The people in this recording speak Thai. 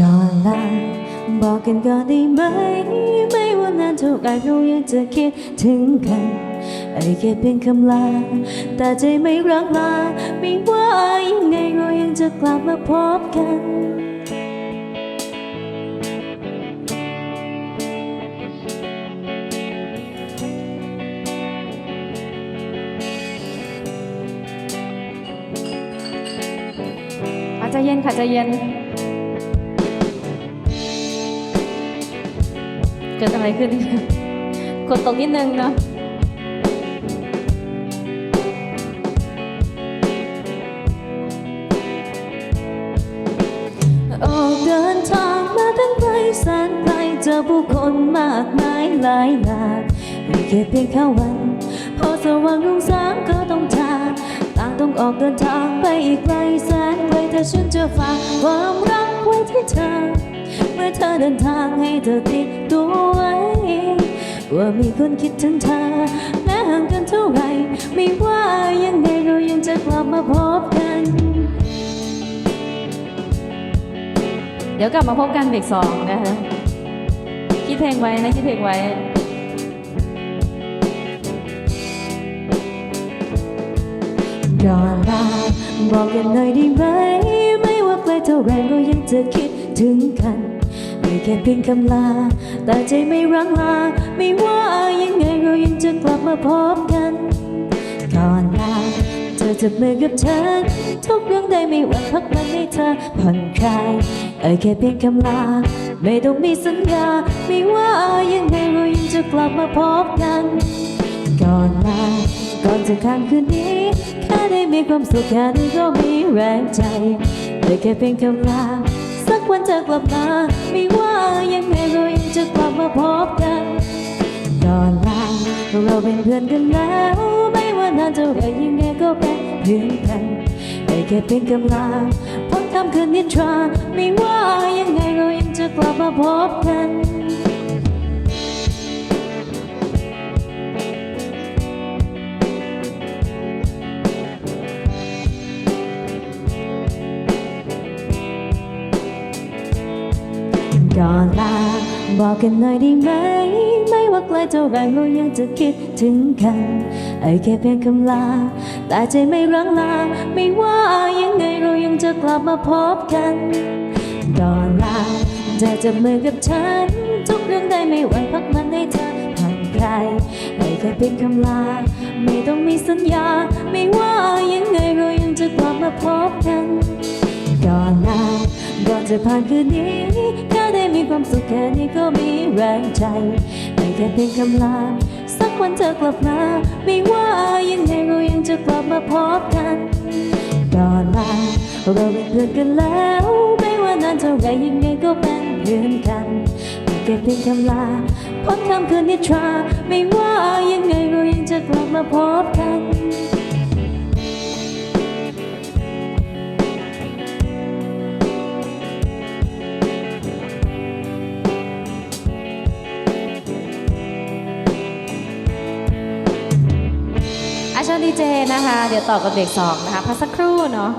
ก่อนลาบอกกันก่อนได้ไหม ไม่ว่านานเท่าไหรเรายังจะคิดถึงกันไอ้แค่เพียงคำลา แต่ใจไม่รักลา ไม่ว่ายังไงเรายังจะกลับมาพบกันอาใจเย็นค่ะใจเย็น เกิดอะไรขึ้น กดตกนิดนึงเนาะออกเดินทางมาตั้งไกลแสนไกลเจอผู้คนมากมายหลายหลากไม่แค่เพียงแค่วันพอสว่างรุ่งสางก็ต้องทาต่างต้องออกเดินทางไปอีกไกลแสนไกลแต่ฉันจะฝากความรักไว้ที่เธอ เมื่อเธอเดินทางให้เธอติดตัวไว้ว่ามีคนคิดถึงเธอแม้ห่างกันเท่าไหร่ไม่ว่ายังไงเรายังจะกลับมาพบกัน เดี๋ยวกลับมาพบกันเบรกสองนะคะคิดเพลงไว้นะคิดเพลงไว้ก่อนลาบอกกันหน่อยได้ไหม ไม่ว่าไกลเท่าไรเรายังจะคิด ถึงกันไม่แค่เพียงคำลา แต่ใจไม่รังลา ไม่ว่ายังไงเรายังจะกลับมาพบกัน ก่อนลาเธอจับมือกับฉัน ทุกเรื่องได้ไม่วั่นพักมันให้เธอผ่อนคลายเอ่ยแค่เพียงคำลา ไม่ต้องมีสัญญา ไม่ว่ายังไงเรายังจะกลับมาพบกัน ก่อนลาก่อนจะข้ามคืนนี้ แค่ได้มีความสุขแค่นี้ก็มีแรงใจแต่แค่เพียงคำลา วันจะกลับมา ไม่ว่ายังไงเรายังจะกลับมาพบกันตอนลาเราเป็นเพื่อนกันแล้ว ไม่ว่านานจะไรยังไงก็เป็นเพื่อนกันแต่แค่เพียงคำลาพ้นคำคืนนิทรา ไม่ว่ายังไงเรายังจะกลับมาพบกัน ก่อนลาบอกกันหน่อยได้ไหม ไม่ว่าไกลเท่าไรเรายังจะคิดถึงกันไอ้แค่เพียงคำลา แต่ใจไม่รังลา ไม่ว่ายังไงเรายังจะกลับมาพบกันก่อนลาเธอจับมือกับฉัน ทุกเรื่องได้ไม่หวั่นพักมันให้เธอผ่อนคลไอ้แค่เพียงคำลา ไม่ต้องมีสัญญา ไม่ว่ายังไงเรายังจะกลับมาพบกันก่อนลาก่อนจะผ่านคืนนี้ ความสุขแค่นี้ก็มีแรงใจแต่แค่เพียงคำลาสักวันเธอกลับมา ไม่ว่ายังไงเรายังจะกลับมาพบกันก่อนลาเราเป็นเพื่อนกันแล้ว ไม่ว่านานเท่าไรยังไงก็เป็นเพื่อนกันแต่แค่เพียงคำลาพ้นคำคืนนิทรา ไม่ว่ายังไงเรายังจะกลับมาพบกัน อาชาดีเจนะคะ เดี๋ยวต่อกับเบรกสองนะคะพักสักครู่เนาะ